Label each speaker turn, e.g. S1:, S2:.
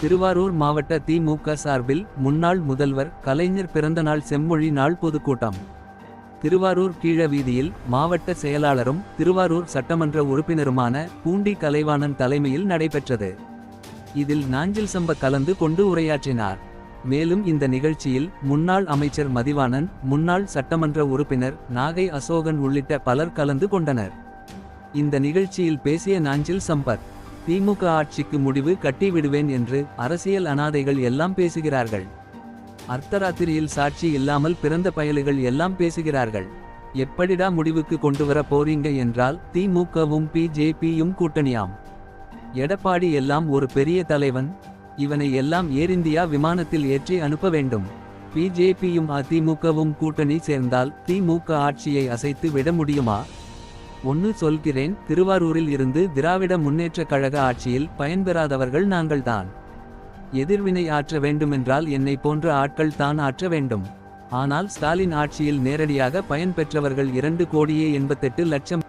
S1: திருவாரூர் மாவட்ட திமுக சார்பில் முன்னாள் முதல்வர் கலைஞர் பிறந்தநாள் செம்மொழி நாள் பொதுக்கூட்டம். திருவாரூர் கீழ வீதியில் மாவட்ட செயலாளரும் திருவாரூர் சட்டமன்ற உறுப்பினருமான பூண்டி கலைவாணன் தலைமையில் நடைபெற்றது. இதில் நாஞ்சில் சம்ப கலந்து கொண்டு உரையாற்றினார். மேலும் இந்த நிகழ்ச்சியில் முன்னாள் அமைச்சர் மதிவாணன் முன்னாள் சட்டமன்ற உறுப்பினர் நாகை அசோகன் உள்ளிட்ட பலர் கலந்து கொண்டனர். இந்த நிகழ்ச்சியில் பேசிய நாஞ்சில் சம்பத் திமுக ஆட்சிக்கு முடிவு கட்டிவிடுவேன் என்று அரசியல் அனாதைகள் எல்லாம் பேசுகிறார்கள். அர்த்தராத்திரியில் சாட்சி இல்லாமல் பிறந்த பயலுகள் எல்லாம் பேசுகிறார்கள். எப்படிடா முடிவுக்கு கொண்டு வர போறீங்க என்றால் திமுகவும் பிஜேபியும் கூட்டணியாம். எடப்பாடி எல்லாம் ஒரு பெரிய தலைவன். இவனை எல்லாம் ஏர் இந்தியா விமானத்தில் ஏற்றி அனுப்ப வேண்டும். பிஜேபியும் அதிமுகவும் கூட்டணி சேர்ந்தால் திமுக ஆட்சியை அசைத்து விட முடியுமா? ஒன்னு சொல்கிறேன் திருவாரூரில் இருந்து திராவிட முன்னேற்ற கழக ஆட்சியில் பயன்பெறாதவர்கள் நாங்கள்தான். எதிர்வினை ஆற்ற வேண்டுமென்றால் என்னை போன்ற ஆட்கள் தான் ஆற்ற வேண்டும். ஆனால் ஸ்டாலின் ஆட்சியில் நேரடியாக பயன் பெற்றவர்கள் இரண்டு கோடியே எண்பத்தெட்டு லட்சம்